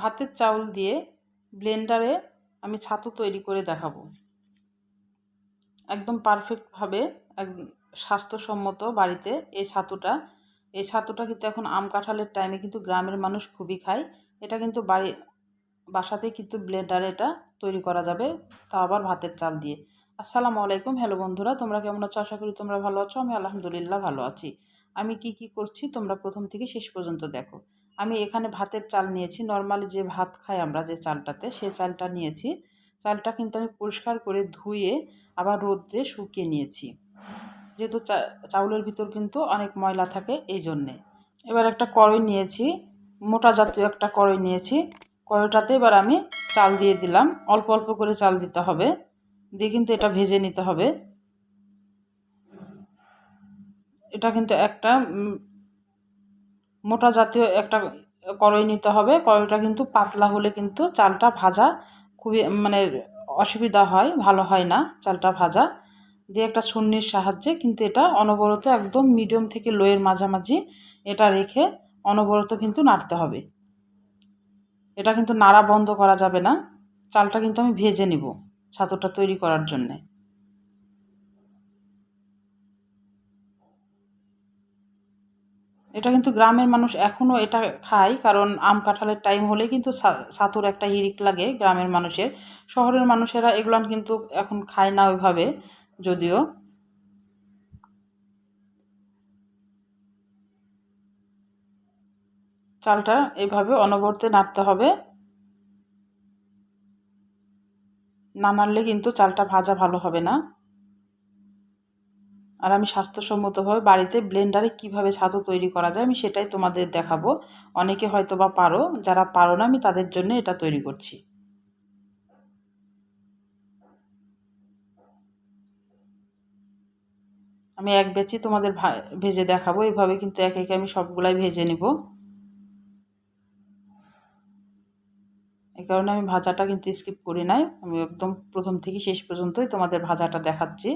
ভাতের চাউল দিয়ে ব্লেন্ডারে আমি ছাতু তৈরি করে দেখাবো। একদম পারফেক্টভাবে এক স্বাস্থ্যসম্মত বাড়িতে এই ছাতুটা এই ছাতুটা কিন্তু এখন আম কাঁঠালের টাইমে কিন্তু গ্রামের মানুষ খুবই খায়। এটা কিন্তু বাড়ি, বাসাতেই কিন্তু ব্লেন্ডারে এটা তৈরি করা যাবে, তা আবার ভাতের চাল দিয়ে। আসসালামু আলাইকুম, হ্যালো বন্ধুরা, তোমরা কেমন আছো? আশা করি তোমরা ভালো আছো, আমি আলহামদুলিল্লাহ ভালো আছি। আমি কি কি করছি তোমরা প্রথম থেকে শেষ পর্যন্ত দেখো। আমি এখানে ভাতের চাল নিয়েছি। নর্মালি যে ভাত খাই আমরা যে চালটাতে, সে চালটা নিয়েছি। চালটা কিন্তু আমি পরিষ্কার করে ধুয়ে আবার রোদ্রে শুকিয়ে নিয়েছি। যেহেতু চাউলের ভিতর কিন্তু অনেক ময়লা থাকে এই জন্যে। এবার একটা কড়ই নিয়েছি। মোটা জাতীয় একটা কড়ই নিয়েছি। কড়াইটাতে এবার আমি চাল দিয়ে দিলাম। অল্প অল্প করে চাল দিতে হবে। দিয়ে কিন্তু এটা ভেজে নিতে হবে। এটা কিন্তু একটা মোটা জাতীয় একটা কড়াই নিতে হবে। কড়াইটা কিন্তু পাতলা হলে কিন্তু চালটা ভাজা খুবই মানে অসুবিধা হয়, ভালো হয় না চালটা ভাজা। দিয়ে একটা ছন্নির সাহায্যে কিন্তু এটা অনবরত একদম মিডিয়াম থেকে লোয়ের মাঝামাঝি এটা রেখে অনবরত কিন্তু নাড়তে হবে। এটা কিন্তু নাড়া বন্ধ করা যাবে না। চালটা কিন্তু আমি ভেজে নিব ছাতুটা তৈরি করার জন্যে। এটা কিন্তু গ্রামের মানুষ এখনও এটা খায়, কারণ আম কাঁঠালের টাইম হলে কিন্তু ছাতুর একটা হিরিক লাগে গ্রামের মানুষের। শহরের মানুষেরা এগুলো কিন্তু এখন খায় না ওইভাবে, যদিও। চালটা এভাবে অনবরতে নাড়তে হবে। না নাড়লে কিন্তু চালটা ভাজা ভালো হবে না। আর আমি স্বাস্থ্যসম্মতভাবে বাড়িতে ব্লেন্ডারে কীভাবে ছাতু তৈরি করা যায় আমি সেটাই তোমাদের দেখাবো। অনেকে হয়তো বা পারো, যারা পারো না আমি তাদের জন্য এটা তৈরি করছি। আমি এক বেচি তোমাদের ভেজে দেখাবো এইভাবে কিন্তু এক একে আমি সবগুলাই ভেজে নিব। এই কারণে আমি ভাজাটা কিন্তু স্কিপ করি নাই, আমি একদম প্রথম থেকে শেষ পর্যন্তই তোমাদের ভাজাটা দেখাচ্ছি।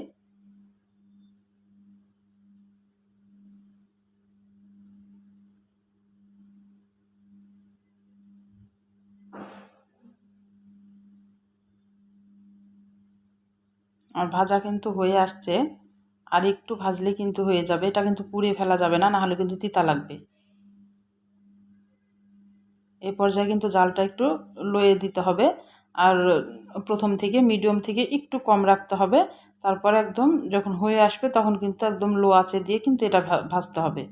আর ভাজা কিন্তু হয়ে আসছে। আর একটু ভাজলে কিন্তু হয়ে যাবে। এটা কিন্তু পুড়ে ফেলা যাবে না, নাহলে কিন্তু তিতা লাগবে। এ পর্যায়ে কিন্তু জালটা একটু লয়ে দিতে হবে। আর প্রথম থেকে মিডিয়াম থেকে একটু কম রাখতে হবে। তারপর একদম যখন হয়ে আসবে তখন কিন্তু একদম লো আঁচে দিয়ে কিন্তু এটা ভাজতে হবে।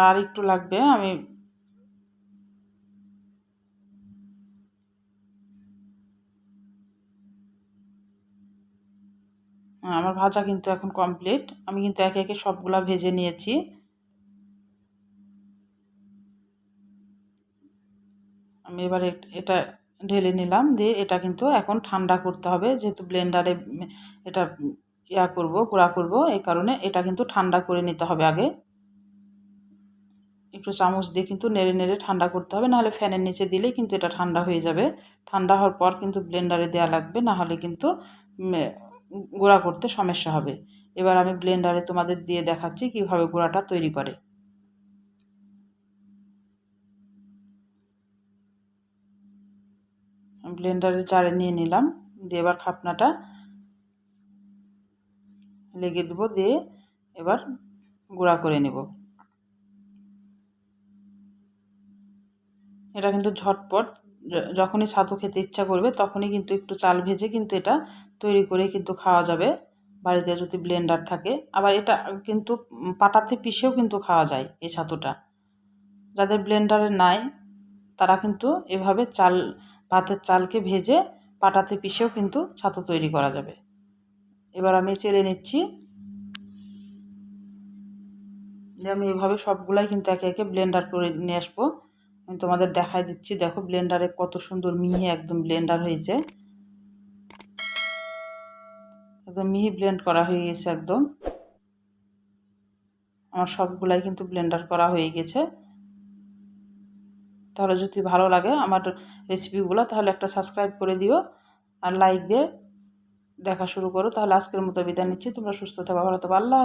আর একটু লাগবে, আমি আমার ভাজা কিন্তু এখন কমপ্লিট আমি কিন্তু একে একে সবগুলা ভেজে নিয়েছি। আমি এবার এটা ঢেলে নিলাম। দিয়ে এটা কিন্তু এখন ঠান্ডা করতে হবে। যেহেতু ব্লেন্ডারে এটা ইয়া করব, গুঁড়া করব এই কারণে এটা কিন্তু ঠান্ডা করে নিতে হবে আগে। একটু চামচ দিয়ে কিন্তু নেড়ে নেড়ে ঠান্ডা করতে হবে। নাহলে ফ্যানের নিচে দিলেই কিন্তু এটা ঠান্ডা হয়ে যাবে। ঠান্ডা হওয়ার পর কিন্তু ব্লেন্ডারে দেওয়া লাগবে। নাহলে কিন্তু গুঁড়া করতে সমস্যা হবে। এবার আমি ব্লেন্ডারে তোমাদের দিয়ে দেখাচ্ছি কীভাবে গুঁড়াটা তৈরি করে। ব্লেন্ডারে চারে নিয়ে নিলাম। দিয়ে এবার খাপনাটা লেগে দেবো দিয়ে এবার গুঁড়া করে নেব। এটা কিন্তু ঝটপট যখনই ছাতু খেতে ইচ্ছা করবে তখনই কিন্তু একটু চাল ভেজে কিন্তু এটা তৈরি করে কিন্তু খাওয়া যাবে। বাড়িতে যদি ব্লেন্ডার থাকে। আবার এটা কিন্তু পাটাতে পিষেও কিন্তু খাওয়া যায় এই ছাতুটা। যাদের ব্লেন্ডারে নাই, তারা কিন্তু এভাবে চাল, ভাতের চালকে ভেজে পাটাতে পিষেও কিন্তু ছাতু তৈরি করা যাবে। এবার আমি চেলে নিচ্ছি। যে আমি এভাবে সবগুলাই কিন্তু একে একে ব্লেন্ডার করে নিয়ে আসব। আমি তোমাদের দেখাই দিচ্ছি। দেখো ব্লেন্ডারে কত সুন্দর মিহি একদম ব্লেন্ডার হয়েছে। একদম মিহি ব্লেন্ড করা হয়ে গেছে একদম। আমার সবগুলাই কিন্তু ব্লেন্ডার করা হয়ে গেছে। তাহলে যদি ভালো লাগে আমার রেসিপিগুলো তাহলে একটা সাবস্ক্রাইব করে দিও আর লাইক দিয়ে দেখা শুরু করো। তাহলে আজকের মতো বিদায় নিচ্ছি। তোমরা সুস্থ থাকো, ভালো থাকো। আল্লাহ